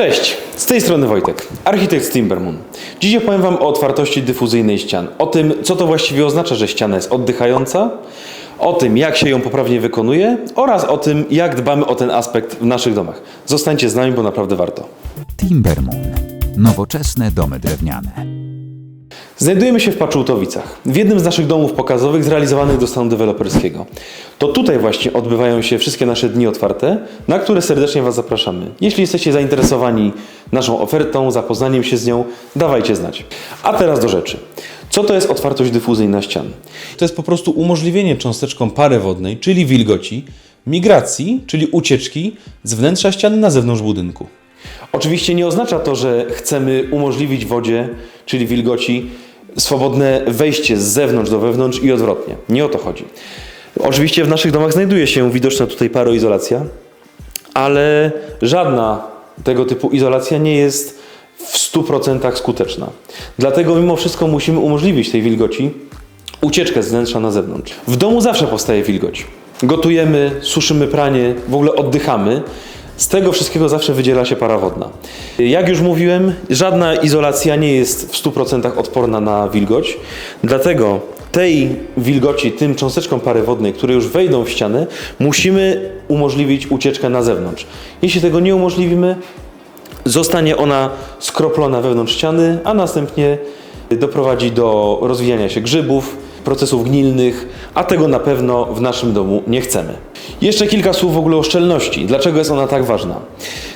Cześć, z tej strony Wojtek, architekt z Timbermoon. Dziś opowiem Wam o otwartości dyfuzyjnej ścian, o tym, co to właściwie oznacza, że ściana jest oddychająca, o tym, jak się ją poprawnie wykonuje oraz o tym, jak dbamy o ten aspekt w naszych domach. Zostańcie z nami, bo naprawdę warto. Timbermoon. Nowoczesne domy drewniane. Znajdujemy się w Paczultowicach, w jednym z naszych domów pokazowych zrealizowanych do stanu deweloperskiego. To tutaj właśnie odbywają się wszystkie nasze dni otwarte, na które serdecznie Was zapraszamy. Jeśli jesteście zainteresowani naszą ofertą, zapoznaniem się z nią, dawajcie znać. A teraz do rzeczy. Co to jest otwartość dyfuzyjna ścian? To jest po prostu umożliwienie cząsteczkom pary wodnej, czyli wilgoci, migracji, czyli ucieczki z wnętrza ściany na zewnątrz budynku. Oczywiście nie oznacza to, że chcemy umożliwić wodzie, czyli wilgoci, swobodne wejście z zewnątrz do wewnątrz i odwrotnie. Nie o to chodzi. Oczywiście w naszych domach znajduje się widoczna tutaj paroizolacja, ale żadna tego typu izolacja nie jest w 100% skuteczna. Dlatego mimo wszystko musimy umożliwić tej wilgoci ucieczkę z wnętrza na zewnątrz. W domu zawsze powstaje wilgoć. Gotujemy, suszymy pranie, w ogóle oddychamy. Z tego wszystkiego zawsze wydziela się para wodna. Jak już mówiłem, żadna izolacja nie jest w 100% odporna na wilgoć, dlatego tej wilgoci, tym cząsteczkom pary wodnej, które już wejdą w ścianę, musimy umożliwić ucieczkę na zewnątrz. Jeśli tego nie umożliwimy, zostanie ona skroplona wewnątrz ściany, a następnie doprowadzi do rozwijania się grzybów, procesów gnilnych, a tego na pewno w naszym domu nie chcemy. Jeszcze kilka słów w ogóle o szczelności. Dlaczego jest ona tak ważna?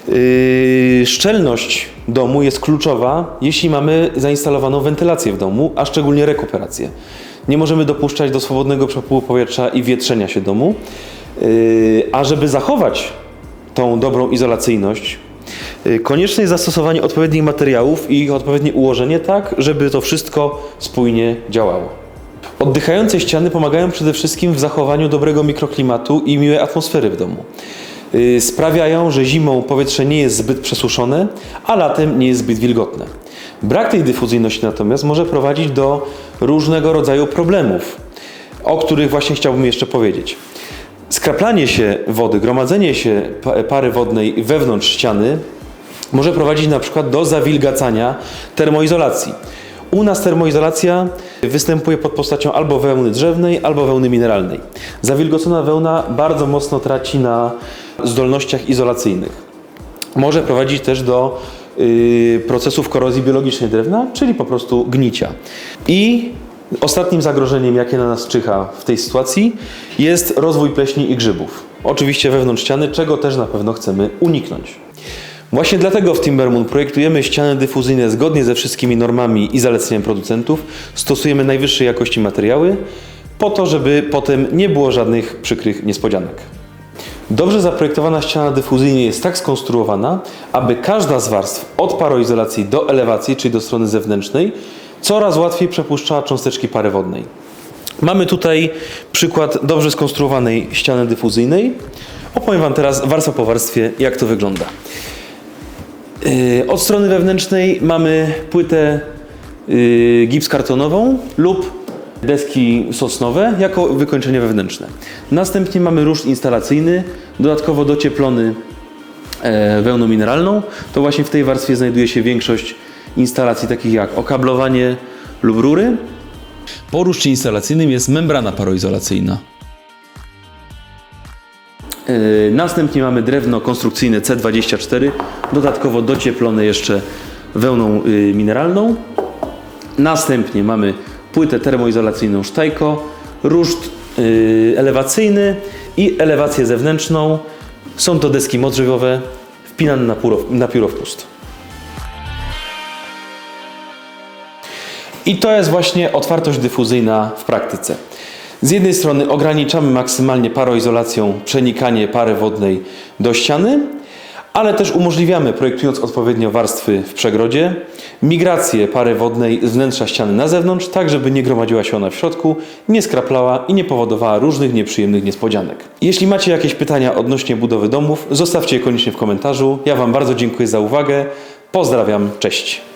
Yy, szczelność domu jest kluczowa, jeśli mamy zainstalowaną wentylację w domu, a szczególnie rekuperację. Nie możemy dopuszczać do swobodnego przepływu powietrza i wietrzenia się domu. Yy, a żeby zachować tą dobrą izolacyjność, yy, konieczne jest zastosowanie odpowiednich materiałów i ich odpowiednie ułożenie tak, żeby to wszystko spójnie działało. Oddychające ściany pomagają przede wszystkim w zachowaniu dobrego mikroklimatu i miłej atmosfery w domu. Yy, Sprawiają, że zimą powietrze nie jest zbyt przesuszone, a latem nie jest zbyt wilgotne. Brak tej dyfuzyjności natomiast może prowadzić do różnego rodzaju problemów, o których właśnie chciałbym jeszcze powiedzieć. Skraplanie się wody, gromadzenie się pa- pary wodnej wewnątrz ściany może prowadzić na przykład do zawilgacania termoizolacji. U nas termoizolacja występuje pod postacią albo wełny drzewnej, albo wełny mineralnej. Zawilgocona wełna bardzo mocno traci na zdolnościach izolacyjnych. Może prowadzić też do y, procesów korozji biologicznej drewna, czyli po prostu gnicia. I ostatnim zagrożeniem, jakie na nas czyha w tej sytuacji, jest rozwój pleśni i grzybów. Oczywiście wewnątrz ściany, czego też na pewno chcemy uniknąć. Właśnie dlatego w Timbermoon projektujemy ściany dyfuzyjne zgodnie ze wszystkimi normami i zaleceniami producentów. Stosujemy najwyższej jakości materiały, po to, żeby potem nie było żadnych przykrych niespodzianek. Dobrze zaprojektowana ściana dyfuzyjnie jest tak skonstruowana, aby każda z warstw od paroizolacji do elewacji, czyli do strony zewnętrznej, coraz łatwiej przepuszczała cząsteczki pary wodnej. Mamy tutaj przykład dobrze skonstruowanej ściany dyfuzyjnej. Opowiem Wam teraz warstwa po warstwie, jak to wygląda. Yy, Od strony wewnętrznej mamy płytę yy, gips kartonową lub deski sosnowe jako wykończenie wewnętrzne. Następnie mamy ruszt instalacyjny, dodatkowo docieplony e, wełną mineralną. To właśnie w tej warstwie znajduje się większość instalacji takich jak okablowanie lub rury. Po ruszcie instalacyjnym jest membrana paroizolacyjna. Yy, Następnie mamy drewno konstrukcyjne C24, dodatkowo docieplone jeszcze wełną yy, mineralną. Następnie mamy płytę termoizolacyjną Sztajko, ruszt yy, elewacyjny i elewację zewnętrzną. Są to deski modrzewowe wpinane na, wpust. I to jest właśnie otwartość dyfuzyjna w praktyce. Z jednej strony ograniczamy maksymalnie paroizolacją przenikanie pary wodnej do ściany, ale też umożliwiamy, projektując odpowiednio warstwy w przegrodzie, migrację pary wodnej z wnętrza ściany na zewnątrz, tak żeby nie gromadziła się ona w środku, nie skraplała i nie powodowała różnych nieprzyjemnych niespodzianek. Jeśli macie jakieś pytania odnośnie budowy domów, zostawcie je koniecznie w komentarzu. Ja Wam bardzo dziękuję za uwagę. Pozdrawiam, cześć.